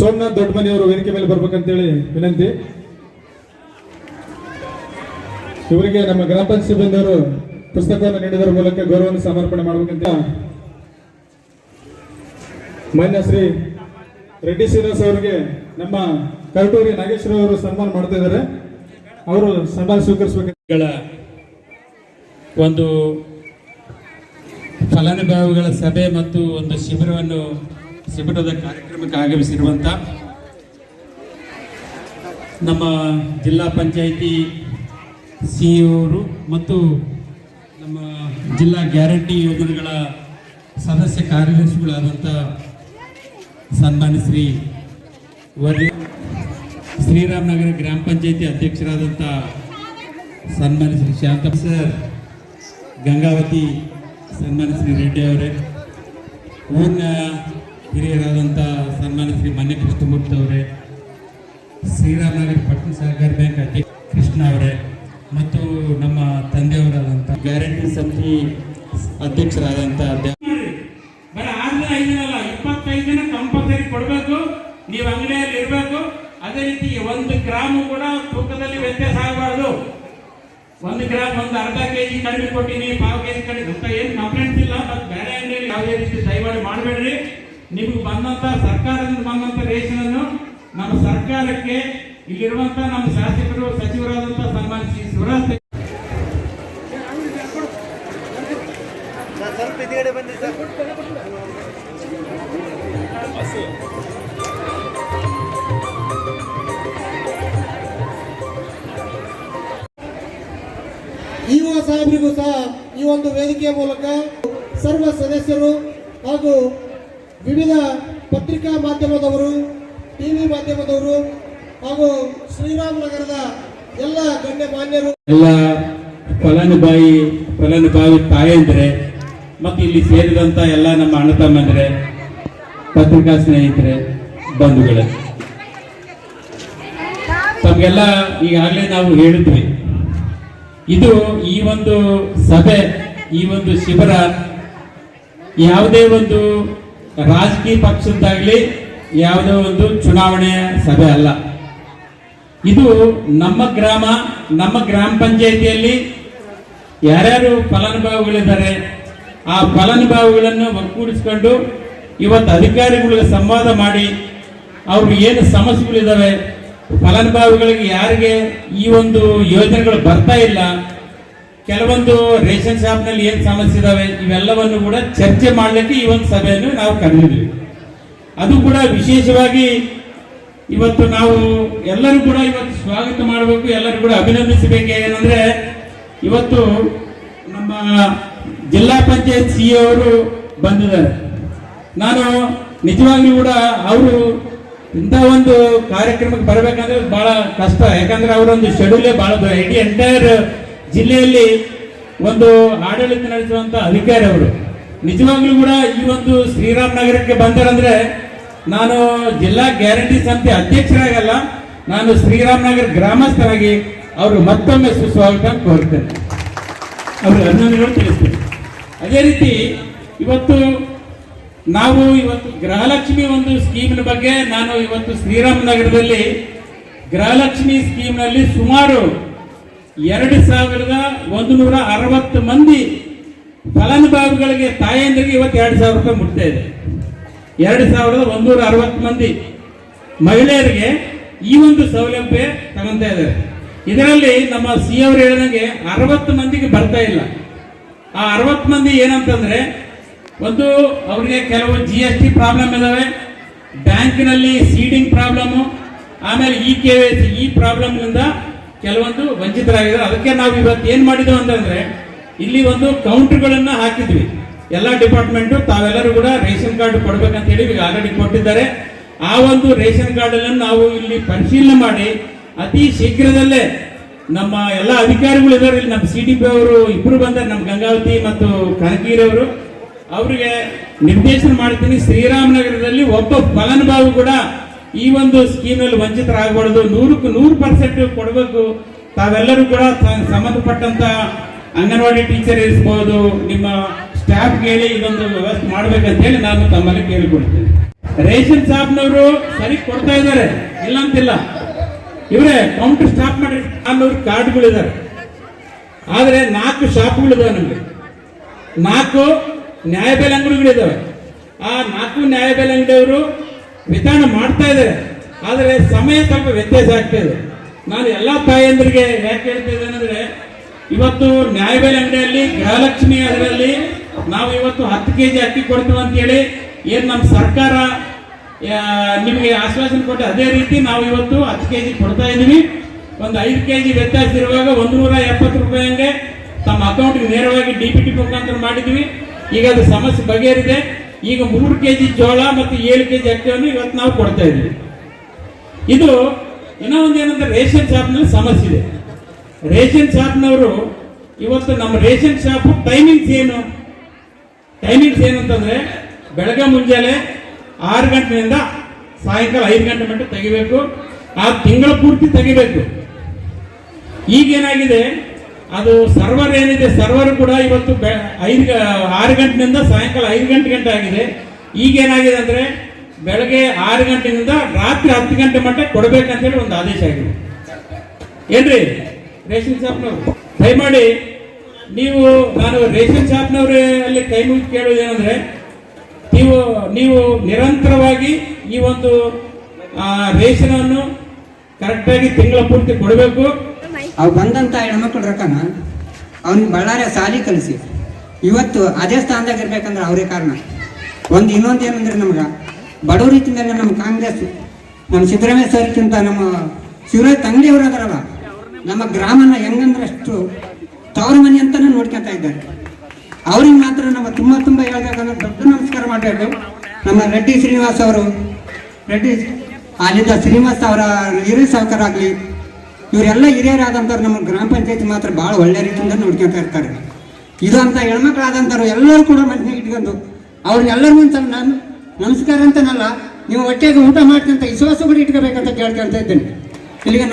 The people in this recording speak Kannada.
ಸೋಮನಾಥ್ ದೊಡ್ಡಮನಿ ಅವರು ವೇದಿಕೆ ಮೇಲೆ ಬರ್ಬೇಕಂತೇಳಿ ವಿನಂತಿ. ಇವರಿಗೆ ನಮ್ಮ ಗ್ರಾಮ ಪಂಚಾಯತ್ ಸಿಬ್ಬಂದಿಯವರು ಪುಸ್ತಕವನ್ನು ನೀಡಿದರ ಮೂಲಕ ಗೌರವವನ್ನು ಸಮರ್ಪಣೆ ಮಾಡಬೇಕಂತ. ಮಾನ್ಯ ಶ್ರೀ ರೆಡ್ಡಿ ಶ್ರೀನಿವಾಸ್ ಅವರಿಗೆ ನಮ್ಮ ಕರಟೂರಿ ನಾಗೇಶ್ವರ ಅವರು ಸನ್ಮಾನ ಮಾಡ್ತಾ ಇದ್ದಾರೆ. ಅವರು ಸನ್ಮಾನ ಸ್ವೀಕರಿಸಬೇಕು ಒಂದು ಫಲಾನುಭವಿಗಳ ಸಭೆ ಮತ್ತು ಒಂದು ಶಿಬಿರವನ್ನು ಶಿಬಿರದ ಕಾರ್ಯಕ್ರಮಕ್ಕೆ ಆಗಮಿಸಿರುವಂಥ ನಮ್ಮ ಜಿಲ್ಲಾ ಪಂಚಾಯಿತಿ ಸಿಇಒರು ಮತ್ತು ನಮ್ಮ ಜಿಲ್ಲಾ ಗ್ಯಾರಂಟಿ ಯೋಜನೆಗಳ ಸದಸ್ಯ ಕಾರ್ಯದರ್ಶಿಗಳಾದಂಥ ಸನ್ಮಾನ್ಯ ಶ್ರೀ ವರ್ಯ ಶ್ರೀರಾಮನಗರ ಗ್ರಾಮ ಪಂಚಾಯಿತಿ ಅಧ್ಯಕ್ಷರಾದಂಥ ಸನ್ಮಾನ್ಯ ಶ್ರೀ ಶಾಂತ ಸರ್, ಗಂಗಾವತಿ ಸನ್ಮಾನ್ಯ ಶ್ರೀ ರೆಡ್ಡಿ ಅವರೇ, ಊರಿನ ಹಿರಿಯರಾದಂಥ ಸನ್ಮಾನ್ಯ ಶ್ರೀ ಮನ್ಯ ಕೃಷ್ಣಮೂರ್ತಿ ಅವರೇ, ಶ್ರೀರಾಮನಗರ ಪಟ್ಟಣ ಸಹಕಾರ ಬ್ಯಾಂಕ್ ಅಧ್ಯಕ್ಷ ಕೃಷ್ಣ ಅವರೇ, ಮತ್ತು ನಮ್ಮ ತಂದೆಯವರಾದಂಥ ಗ್ಯಾರಂಟಿ ಸಮಿತಿ ಅಧ್ಯಕ್ಷರಾದಂಥ ಬರೀ ಆರು ದಿನ ಐದು ದಿನ ಅಲ್ಲ ಇಪ್ಪತ್ತೈದು ದಿನ ಕಂಪಲ್ಸರಿ ಕೊಡಬೇಕು, ನೀವು ಅಂಗಡಿಯಲ್ಲಿ ಇರಬೇಕು. ಅದೇ ರೀತಿ ಒಂದು ಗ್ರಾಮ್ ಕೂಡ ತೂಕದಲ್ಲಿ ವ್ಯತ್ಯಾಸ ಆಗಬಾರ್ದು. ಒಂದು ಗ್ರಾಮ್ ಒಂದು ಅರ್ಧ ಕೆಜಿ ಕಡಿಮೆ ಕೊಟ್ಟಿನಿ, ಪಾವು ಕೆಜಿ ಕಡಿಮೆ ಅಂತ ಏನು ಕಂಪ್ಲೇಂಟ್ಸ್ ಇಲ್ಲ ಮತ್ತೆ ಬೇರೆ ಅಂಗಡಿಯಲ್ಲಿ ಯಾವುದೇ ರೀತಿ ದಯಮಾಡಿ ಮಾಡಬೇಡ್ರಿ. ನಿಮಗೆ ಬಂದಂತ ಸರ್ಕಾರದಿಂದ ಬಂದಂತ ರೇಷನ್ ಅನ್ನು ನಮ್ಮ ಸರ್ಕಾರಕ್ಕೆ ಇಲ್ಲಿರುವಂತ ನಮ್ಮ ಶಾಸಕರು ಸಚಿವರಾದಂತ ಸನ್ಮಾನ ಶ್ರೀ ಶಿವರಾಜ್ ಇಒ ಸಾಹೇಬರಿಗೂ ಸಹ ಈ ಒಂದು ವೇದಿಕೆಯ ಮೂಲಕ ಸರ್ವ ಸದಸ್ಯರು ಹಾಗೂ ವಿವಿಧ ಪತ್ರಿಕಾ ಮಾಧ್ಯಮದವರು, ಟಿವಿ ಮಾಧ್ಯಮದವರು ಹಾಗೂ ಶ್ರೀರಾಮನಗರದ ಎಲ್ಲ ಗಣ್ಯ ಮಾನ್ಯರು. ಎಲ್ಲ ಫಲಾನುಭವಿ ಫಲಾನುಭವಿ ತಾಯಂದ್ರೆ, ಮತ್ತು ಇಲ್ಲಿ ಸೇರಿದಂತ ಎಲ್ಲ ನಮ್ಮ ಅಣ್ಣ ತಮ್ಮಂದ್ರೆ, ಪತ್ರಿಕಾ ಸ್ನೇಹಿತರೆ, ಬಂಧುಗಳೇ. ತಮಗೆಲ್ಲ ಈಗಾಗಲೇ ನಾವು ಹೇಳಿದ್ವಿ ಇದು ಈ ಒಂದು ಸಭೆ, ಈ ಒಂದು ಶಿಬಿರ ಯಾವುದೇ ಒಂದು ರಾಜಕೀಯ ಪಕ್ಷದ್ದಾಗಲಿ ಯಾವುದೋ ಒಂದು ಚುನಾವಣೆಯ ಸಭೆ ಅಲ್ಲ. ಇದು ನಮ್ಮ ಗ್ರಾಮ ನಮ್ಮ ಗ್ರಾಮ ಪಂಚಾಯಿತಿಯಲ್ಲಿ ಯಾರ್ಯಾರು ಫಲಾನುಭವಿಗಳಿದ್ದಾರೆ, ಆ ಫಲಾನುಭವಿಗಳನ್ನು ಒಗ್ಗೂಡಿಸ್ಕೊಂಡು ಇವತ್ತು ಅಧಿಕಾರಿಗಳಿಗೆ ಸಂವಾದ ಮಾಡಿ ಅವ್ರಿಗೆ ಏನು ಸಮಸ್ಯೆಗಳಿದ್ದಾವೆ ಫಲಾನುಭವಿಗಳಿಗೆ ಯಾರಿಗೆ ಈ ಒಂದು ಯೋಜನೆಗಳು ಬರ್ತಾ ಇಲ್ಲ ಕೆಲವೊಂದು ರೇಷನ್ ಶಾಪ್ನಲ್ಲಿ ಏನು ಸಮಸ್ಯೆ ಇದಾವೆ, ಇವೆಲ್ಲವನ್ನು ಕೂಡ ಚರ್ಚೆ ಮಾಡಲಿಕ್ಕೆ ಈ ಒಂದು ಸಭೆಯನ್ನು ನಾವು ಕರೆದಿದ್ವಿ ಅದು ಕೂಡ ವಿಶೇಷವಾಗಿ ಇವತ್ತು ನಾವು ಎಲ್ಲರೂ ಕೂಡ ಇವತ್ತು ಸ್ವಾಗತ ಮಾಡಬೇಕು, ಎಲ್ಲರೂ ಕೂಡ ಅಭಿನಂದಿಸಬೇಕು ಏನಂದ್ರೆ, ಇವತ್ತು ನಮ್ಮ ಜಿಲ್ಲಾ ಪಂಚಾಯತ್ ಸಿ ಅವರು ಬಂದಿದ್ದಾರೆ. ನಾನು ನಿಜವಾಗ್ಲೂ ಕೂಡ ಅವರು ಇಂಥ ಒಂದು ಕಾರ್ಯಕ್ರಮಕ್ಕೆ ಬರಬೇಕಂದ್ರೆ ಬಹಳ ಕಷ್ಟ, ಯಾಕಂದ್ರೆ ಅವರೊಂದು ಶೆಡ್ಯೂಲೇ ಬಹಳ ಇಡೀ ಎಂಟೈರ್ ಜಿಲ್ಲೆಯಲ್ಲಿ ಒಂದು ಆಡಳಿತ ನಡೆಸುವಂತ ಅಧಿಕಾರಿ ಅವರು ನಿಜವಾಗ್ಲೂ ಕೂಡ ಈ ಒಂದು ಶ್ರೀರಾಮ್ ನಗರಕ್ಕೆ ಬಂದರಂದ್ರೆ ನಾನು ಜಿಲ್ಲಾ ಗ್ಯಾರಂಟಿ ಸಮಿತಿ ಅಧ್ಯಕ್ಷರಾಗಲ್ಲ, ನಾನು ಶ್ರೀರಾಮ್ ನಗರ ಗ್ರಾಮಸ್ಥರಾಗಿ ಅವರು ಮತ್ತೊಮ್ಮೆ ಸುಸ್ವಾಗತ ಕೋರ್ತೇನೆ ಅವರು ಅಭಿನಂದನೆಗಳು ತಿಳಿಸ್ತೇನೆ. ಅದೇ ರೀತಿ ಇವತ್ತು ನಾವು ಇವತ್ತು ಗೃಹಲಕ್ಷ್ಮಿ ಒಂದು ಸ್ಕೀಮಿನ ಬಗ್ಗೆ ನಾನು ಇವತ್ತು ಶ್ರೀರಾಮ್ ನಗರದಲ್ಲಿ ಗೃಹಲಕ್ಷ್ಮಿ ಸ್ಕೀಮ್ನಲ್ಲಿ ಸುಮಾರು ಎರಡು ಸಾವಿರದ ಒಂದು ನೂರ ಅರವತ್ತು ಮಂದಿ ಫಲಾನುಭವಿಗಳಿಗೆ ತಾಯಂದಿರಿಗೆ ಇವತ್ತು ಎರಡು ಸಾವಿರ ರೂಪಾಯಿ ಮುಟ್ತಾ ಇದೆ. ಎರಡು ಸಾವಿರದ ಒಂದೂರ ಅರವತ್ತು ಮಂದಿ ಮಹಿಳೆಯರಿಗೆ ಈ ಒಂದು ಸೌಲಭ್ಯ ತಗೊಂತಾ ಇದ್ದಾರೆ. ಇದರಲ್ಲಿ ನಮ್ಮ ಸಿ ಅವರು ಹೇಳಿದಂಗೆ ಅರವತ್ತು ಮಂದಿಗೆ ಬರ್ತಾ ಇಲ್ಲ. ಆ ಅರವತ್ತು ಮಂದಿ ಏನಂತಂದ್ರೆ ಒಂದು ಅವರಿಗೆ ಕೆಲವು ಜಿ ಎಸ್ ಟಿ ಪ್ರಾಬ್ಲಮ್ ಇದಾವೆ. ಬ್ಯಾಂಕಿನಲ್ಲಿ ಸೀಡಿಂಗ್ ಪ್ರಾಬ್ಲಮ್ಮು ಆಮೇಲೆ ಈ ಕೆ ವೈ ಸಿ ಈ ಪ್ರಾಬ್ಲಮ್ನಿಂದ ಕೆಲವೊಂದು ವಂಚಿತರಾಗಿದ್ದಾರೆ. ಅದಕ್ಕೆ ನಾವು ಇವತ್ತು ಏನು ಮಾಡಿದ್ವಿ ಅಂತಂದ್ರೆ, ಇಲ್ಲಿ ಒಂದು ಕೌಂಟ್ರ್ಗಳನ್ನು ಹಾಕಿದ್ವಿ. ಎಲ್ಲ ಡಿಪಾರ್ಟ್ಮೆಂಟು, ತಾವೆಲ್ಲರೂ ಕೂಡ ರೇಷನ್ ಕಾರ್ಡ್ ಕೊಡ್ಬೇಕಂತ ಹೇಳಿ ಈಗ ಆಲ್ರೆಡಿ ಕೊಟ್ಟಿದ್ದಾರೆ. ಆ ಒಂದು ರೇಷನ್ ಕಾರ್ಡ್ ಅನ್ನು ನಾವು ಇಲ್ಲಿ ಪರಿಶೀಲನೆ ಮಾಡಿ ಅತಿ ಶೀಘ್ರದಲ್ಲೇ ನಮ್ಮ ಎಲ್ಲ ಅಧಿಕಾರಿಗಳು ಇದ್ದಾರೆ. ಇಲ್ಲಿ ನಮ್ಮ ಸಿ ಡಿ ಪಿ ಅವರು ಇಬ್ರು ಬಂದರೆ, ನಮ್ಮ ಗಂಗಾವತಿ ಮತ್ತು ಅವರು. ಅವರಿಗೆ ನಿರ್ದೇಶನ ಮಾಡ್ತೀನಿ. ಶ್ರೀರಾಮನಗರದಲ್ಲಿ ಒಬ್ಬ ಫಲಾನುಭವಿ ಕೂಡ ಈ ಒಂದು ಸ್ಕೀಮಲ್ಲಿ ವಂಚಿತರಾಗಬಾರ್ದು. ನೂರಕ್ಕೆ ನೂರು ಪರ್ಸೆಂಟ್ ಕೊಡಬೇಕು. ತಾವೆಲ್ಲರೂ ಕೂಡ ಸಂಬಂಧಪಟ್ಟಂತ ಅಂಗನವಾಡಿ ಟೀಚರ್ ಇರಿಸಬಹುದು. ನಿಮ್ಮ ಸ್ಟಾಫ್ ಹೇಳಿ ಇದೊಂದು ವ್ಯವಸ್ಥೆ ಮಾಡ್ಬೇಕಂತ ಹೇಳಿ ನಾನು ತಮ್ಮಲ್ಲಿ ಕೇಳಿಕೊಳ್ತೇನೆ ರೇಷನ್ ಶಾಪ್ನವರು ಸರಿ ಕೊಡ್ತಾ ಇದ್ದಾರೆ. ಇಲ್ಲ ಅಂತಿಲ್ಲ ಇವರೇ ಕೌಂಟರ್ ಸ್ಟಾಪ್ ಮಾಡಿ ಅನ್ನೋರು ಕಾರ್ಡ್ಗಳಿದ್ದಾರೆ ಆದರೆ ನಾಲ್ಕು ಶಾಪ್ಗಳಿದಾವೆ ನಮಗೆ. ನಾಲ್ಕು ನ್ಯಾಯಬೆಲೆ ಅಂಗಡಿಗಳಿದ್ದಾವೆ ಆ ನಾಲ್ಕು ನ್ಯಾಯಬೆಲೆ ಅಂಗಡಿಯವರು ವಿಧಾನ ಮಾಡ್ತಾ ಇದ್ದಾರೆ. ಆದರೆ ಸಮಯ ಸ್ವಲ್ಪ ವ್ಯತ್ಯಾಸ ಆಗ್ತಾ ಇದೆ. ನಾನು ಎಲ್ಲ ತಾಯಂದ್ರಿಗೆ ಯಾಕೆ ಹೇಳ್ತಾ ಇದ್ದೇನೆ ಅಂದ್ರೆ, ಇವತ್ತು ನ್ಯಾಯಬೆಲೆ ಅಂಗಡಿಯಲ್ಲಿ, ಗೃಹಲಕ್ಷ್ಮಿ ಅದರಲ್ಲಿ ನಾವು ಇವತ್ತು ಹತ್ತು ಕೆ ಜಿ ಅಕ್ಕಿ ಕೊಡ್ತೀವಿ ಅಂತೇಳಿ ಏನು ನಮ್ಮ ಸರ್ಕಾರ ನಿಮಗೆ ಆಶ್ವಾಸನೆ ಕೊಟ್ಟು ಅದೇ ರೀತಿ ನಾವು ಇವತ್ತು ಹತ್ತು ಕೆ ಜಿ ಕೊಡ್ತಾ ಇದ್ದೀವಿ. ಒಂದು ಐದು ಕೆ ಜಿ ವ್ಯತ್ಯಾಸ ಇರುವಾಗ ಒಂದು ನೂರ ಎಪ್ಪತ್ತು ರೂಪಾಯಿ ಹಂಗೆ ತಮ್ಮ ಅಕೌಂಟ್ಗೆ ನೇರವಾಗಿ ಡಿ ಪಿ ಟಿ ಮುಖಾಂತರ ಮಾಡಿದ್ವಿ ಈಗ ಅದು ಸಮಸ್ಯೆ ಬಗೆಹರಿದೆ. ಈಗ ಮೂರು ಕೆ ಜಿ ಜೋಳ ಮತ್ತು ಏಳು ಕೆ ಜಿ ಅಕ್ಕಿಯನ್ನು ಇವತ್ತು ನಾವು ಕೊಡ್ತಾ ಇದ್ದೀವಿ. ಇದು ಇನ್ನೂ ಒಂದು ಏನಂದ್ರೆ ರೇಷನ್ ಶಾಪ್ನಲ್ಲಿ ಸಮಸ್ಯೆ ಇದೆ. ರೇಷನ್ ಶಾಪ್ನವರು ಇವತ್ತು ನಮ್ಮ ರೇಷನ್ ಶಾಪ್ ಟೈಮಿಂಗ್ಸ್ ಏನು? ಟೈಮಿಂಗ್ಸ್ ಏನಂತಂದರೆ ಬೆಳಗ್ಗೆ ಮುಂಜಾನೆ ಆರು ಗಂಟೆಯಿಂದ ಸಾಯಂಕಾಲ ಐದು ಗಂಟೆ ಮಟ್ಟ ತೆಗಿಬೇಕು. ಆ ತಿಂಗಳ ಪೂರ್ತಿ ತೆಗಿಬೇಕು. ಈಗೇನಾಗಿದೆ? ಅದು ಸರ್ವರ್ ಏನಿದೆ ಸರ್ವರ್ ಕೂಡ ಇವತ್ತು ಐದು ಆರು ಗಂಟೆನಿಂದ ಸಾಯಂಕಾಲ ಐದು ಗಂಟೆ ಗಂಟೆ ಆಗಿದೆ. ಈಗೇನಾಗಿದೆ ಅಂದ್ರೆ ಬೆಳಗ್ಗೆ ಆರು ಗಂಟೆಯಿಂದ ರಾತ್ರಿ ಹತ್ತು ಗಂಟೆ ಮಟ್ಟ ಕೊಡಬೇಕಂತೇಳಿ ಒಂದು ಆದೇಶ ಆಗಿದೆ ಏನ್ರಿ? ರೇಷನ್ ಶಾಪ್ನವ್ರು, ದಯಮಾಡಿ ನೀವು, ನಾನು ರೇಷನ್ ಶಾಪ್ನವ್ರೆ ಅಲ್ಲಿ ಕೈ ಮುಗಿ ಕೇಳೋದು ನೀವು ನೀವು ನಿರಂತರವಾಗಿ ಈ ಒಂದು ರೇಷನನ್ನು ಕರೆಕ್ಟಾಗಿ ತಿಂಗಳ ಪೂರ್ತಿ ಕೊಡಬೇಕು. ಅವು ಬಂದಂಥ ಹೆಣ್ಮಕ್ಳು ರೊಕ್ಕನ ಅವ್ನಿಗೆ ಬಳ್ಳಾರಿ ಸಾಲಿ ಕಲಿಸಿ. ಇವತ್ತು ಅದೇ ಸ್ಥಾನದಾಗ ಇರ್ಬೇಕಂದ್ರೆ ಅವರೇ ಕಾರಣ. ಒಂದು ಇನ್ನೊಂದು ಏನಂದ್ರೆ ನಮ್ಗೆ ಬಡವ್ರ ರೀತಿಯಿಂದ ನಮ್ಮ ಕಾಂಗ್ರೆಸ್ ನಮ್ಮ ಸಿದ್ದರಾಮಯ್ಯ ಸರ್ಕ್ಕಿಂತ ನಮ್ಮ ಶಿವರಾಜ್ ತಂಗಡಿಯವರು ಅದರಲ್ಲ, ನಮ್ಮ ಗ್ರಾಮನ ಹೆಂಗಂದ್ರೆ ಅಷ್ಟು ತವರ ಮನೆ ಅಂತಾನೆ ನೋಡ್ಕೊಂತ ಇದ್ದಾರೆ. ಅವ್ರಿಗೆ ಮಾತ್ರ ನಮ್ಮ ತುಂಬ ತುಂಬ ಹೇಳಬೇಕಂದ್ರೆ ದೊಡ್ಡ ನಮಸ್ಕಾರ ಮಾಡಬೇಕು. ನಮ್ಮ ರೆಡ್ಡಿ ಶ್ರೀನಿವಾಸ್ ಅವರು, ರೆಡ್ಡಿ ಅಲ್ಲಿದ್ದ ಶ್ರೀನಿವಾಸ್ ಅವರ ಹಿರಿಯ ಸಾವುಕಾರ ಆಗಲಿ ಇವರೆಲ್ಲ ಹಿರಿಯರಾದಂಥವ್ರು ನಮ್ಮ ಗ್ರಾಮ ಪಂಚಾಯತಿ ಮಾತ್ರ ಭಾಳ ಒಳ್ಳೆ ರೀತಿಯಿಂದ ನೋಡ್ಕೊಂತ ಇರ್ತಾರೆ. ಇದು ಅಂತ ಹೆಣ್ಮಕ್ಳಾದಂಥವ್ರು ಎಲ್ಲರೂ ಕೂಡ ಮನೆಗೆ ಇಟ್ಕೊಂಡು, ಅವ್ರಿಗೆಲ್ಲರಿಗೂ ಒಂದ್ಸಲ ನಾನು ನಮಸ್ಕಾರ ಅಂತನಲ್ಲ, ನೀವು ಹೊಟ್ಟೆಗೆ ಊಟ ಮಾಡ್ಕೊಂತ ವಿಶ್ವಾಸ ಕೂಡ ಇಟ್ಕೋಬೇಕಂತ ಕೇಳ್ಕೊಳ್ತಾ ಇದ್ದೇನೆ. ಇಲ್ಲಿಗೆ